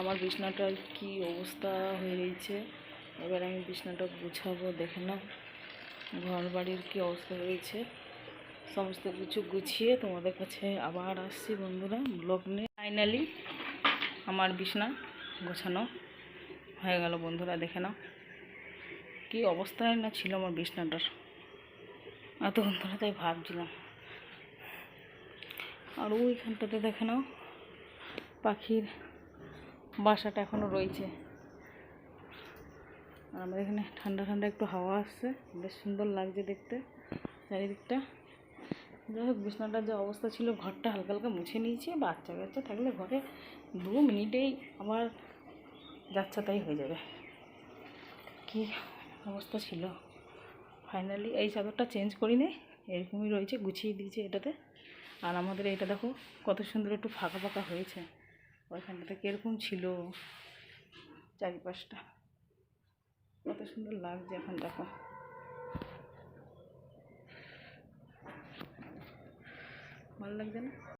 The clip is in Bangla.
আমার বিছনাটার কি অবস্থা হয়ে রয়েছে? এবার আমি বিছনাটা গুছাবো, দেখে নাও। ঘর বাড়ির কী অবস্থা হয়েছে? সমস্ত কিছু গুছিয়ে তোমাদের কাছে আবার আসছি বন্ধুরা ব্লগ নিয়ে। ফাইনালি আমার বিছনা গোছানো হয়ে গেল বন্ধুরা, দেখে নাও। কী অবস্থায় না ছিল আমার বিছনাটার? এতক্ষণ ধরে তাই ভাবছিলাম। আর ওইখানটাতে দেখে নাও, পাখির বাসাটা এখনও রয়েছে। আর আমাদের এখানে ঠান্ডা ঠান্ডা একটু হাওয়া আসছে। বেশ সুন্দর লাগছে দেখতে চারিদিকটা। যাই হোক, বিছনাটার যে অবস্থা ছিল, ঘরটা হালকা হালকা মুছে নিয়েছি। বাচ্চা কাচ্চা থাকলে ঘরে দু মিনিটেই আবার যাচ্ছা, তাই হয়ে যাবে। কি অবস্থা ছিল? ফাইনালি এই চাদরটা চেঞ্জ করি নি এরকমই রয়েছে, গুছিয়ে দিয়েছি এটাতে। আর আমাদের এটা দেখো, কত সুন্দর একটু ফাঁকা ফাঁকা হয়েছে। ওইখানটাতে কীরকম ছিল? চারিপাশটা। কত সুন্দর লাগছে এখন দেখো। ভালো লাগছে না?